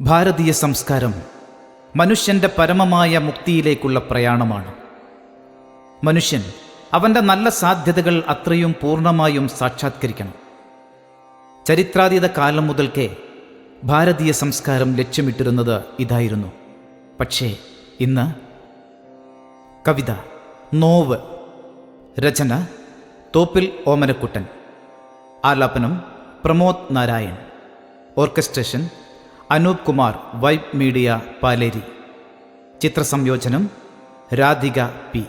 ഭാരതീയ സംസ്കാരം മനുഷ്യന്റെ പരമമായ മുക്തിയിലേക്കുള്ള പ്രയാണമാണ്. മനുഷ്യൻ അവന്റെ നല്ല സാധ്യതകൾ അത്രയും പൂർണമായും സാക്ഷാത്കരിക്കണം. ചരിത്രാതീത കാലം മുതൽക്കേ ഭാരതീയ സംസ്കാരം ലക്ഷ്യമിട്ടിരുന്നത് ഇതായിരുന്നു. പക്ഷേ ഇന്ന് കവിത നോവ് രചന തോപ്പിൽ ഓമനക്കുട്ടൻ. ആലാപനം Pramod Narayan. Orchestration Anoop Kumar vibe media Paleri. ചിത്രസംയോജനം Radhika P.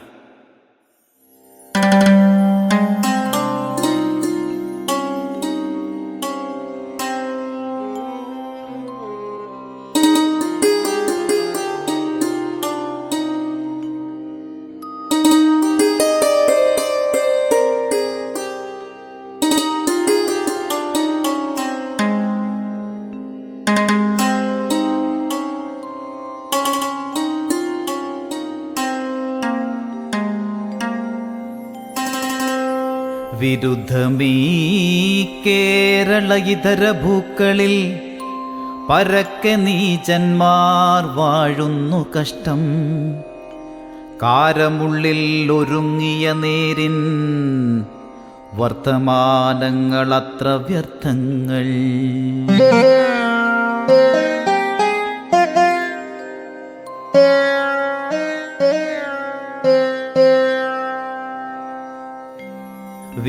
വിരുദ്ധമീ കേരള ഇതര ഭൂക്കളിൽ പരക്കെ നീചന്മാർ വാഴുന്നു കഷ്ടം. കാരമുള്ളിൽ ഒരുങ്ങിയ നേരിൻ വർത്തമാനങ്ങളത്ര വ്യർത്ഥങ്ങൾ.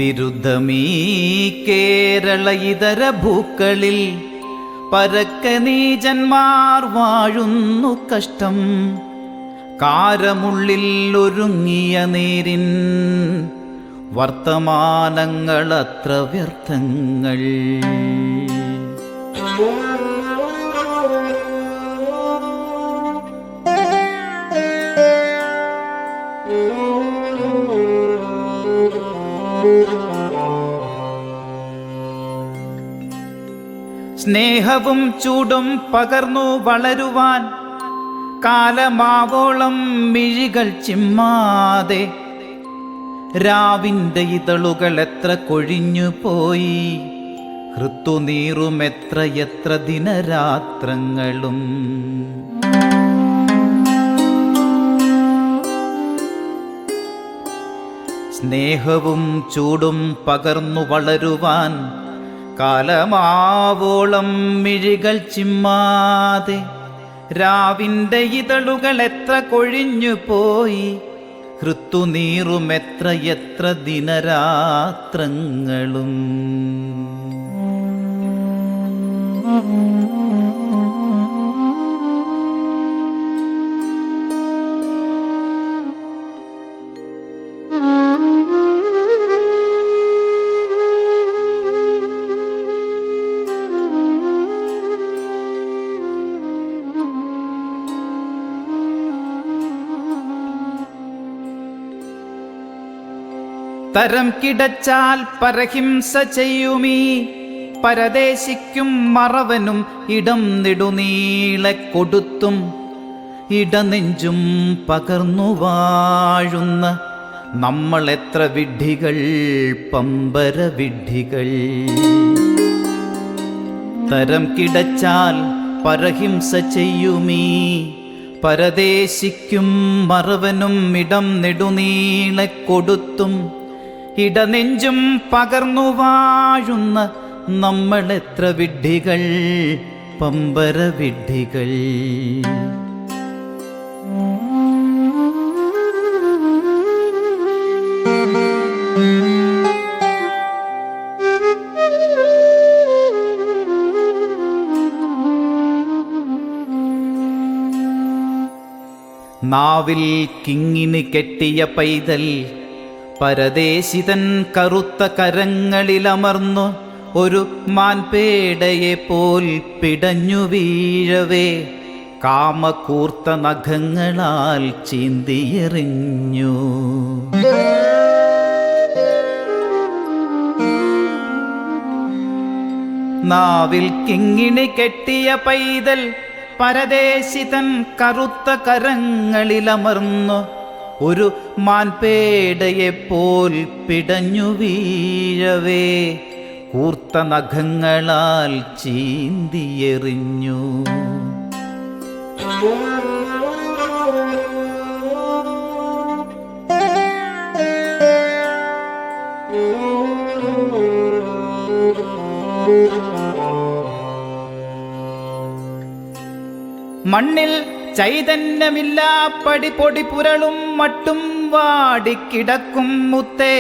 വിരുദ്ധമീ കേരള ഇതര ഭൂക്കളിൽ പരക്ക നീചന്മാർ വാഴുന്നു കഷ്ടം. കാരമുള്ളിൽ ഒരുങ്ങിയ നേരിൻ വർത്തമാനങ്ങൾ അത്ര വ്യർത്ഥങ്ങൾ. സ്നേഹവും ചൂടും പകർന്നു വളരുവാൻ കാലമാവോളം മിഴികൾ ചിമ്മാതെ. രാവിന്റെ ഇതളുകൾ എത്ര കൊഴിഞ്ഞു പോയി. ഹൃത്തുനീറും എത്ര എത്ര ദിനരാത്രങ്ങളും. സ്നേഹവും ചൂടും പകർന്നു വളരുവാൻ കാലമാവോളം മിഴികൾ ചിമ്മാതെ രാവിന്റെ ഇതളുകൾ എത്ര കൊഴിഞ്ഞു പോയി. ഹൃത്തുനീറും എത്ര എത്ര ദിനരാത്രങ്ങളും. തരം കിടച്ചാൽ പരഹിംസ ചെയ്യുമീ. പരദേശിക്കും മറവനും ഇടം നെടുനീളെ കൊടുത്തും. ഇടനെഞ്ചും പകർന്നു വാഴുന്ന നമ്മൾ എത്ര വിഡ്ഢികൾ പമ്പര വിഡ്ഢികൾ. തരം കിടച്ചാൽ പരഹിംസ ചെയ്യുമീ. പരദേശിക്കും മറവനും ഇടം നെടുനീളെ കൊടുത്തും. ഇടനെഞ്ചും പകർന്നു വാഴുന്ന നമ്മൾ എത്ര വിഡ്ഢികൾ പമ്പര വിഡ്ഢികൾ. നാവിൽ കിങ്ങിന് കെട്ടിയ പൈതൽ പരദേശിതൻ കറുത്ത കരങ്ങളിലമർന്നു ഒരു മാൻപേടയെ പോൽ പിടഞ്ഞു വീഴവേ. കാമകൂർത്ത നഖങ്ങളാൽ ചീന്തിയെറിഞ്ഞു. നാവിൽ കിങ്ങിണി കെട്ടിയ പൈതൽ പരദേശിതൻ കറുത്ത കരങ്ങളിലമർന്നു ഒരു മാൻപേടയെ പോൽ പിടഞ്ഞു വീഴവേ. കൂർത്ത നഖങ്ങളാൽ ചീന്തിയെറിഞ്ഞു. മണ്ണിൽ ചൈതന്യമില്ല പടി പൊടി പുരളും മട്ടും വാടിക്കിടക്കും മുത്തേ.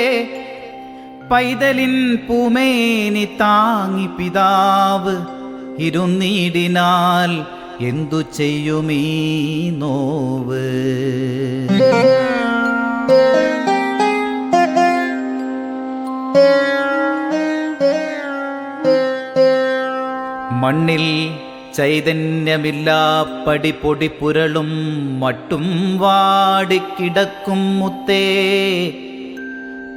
പൈതലിൻ പൂമേനി താങ്ങി പിതാവ് ഇരുന്നീടിനാൽ എന്തു ചെയ്യുമീ നോവ്? മണ്ണിൽ ചൈതന്യമില്ല പടി പൊടി പുരളും മട്ടും വാടിക്കിടക്കും മുത്തേ.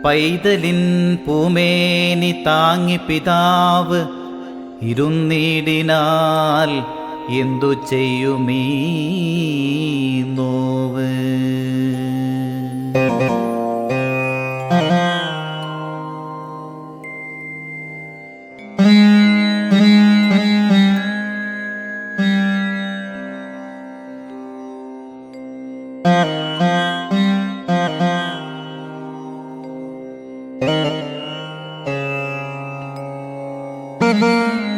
പൈതലിൻ പൂമേനി താങ്ങി പിതാവ് ഇരുന്നീടിനാൽ എന്തു ചെയ്യുമീ നോവ്. Mm-hmm.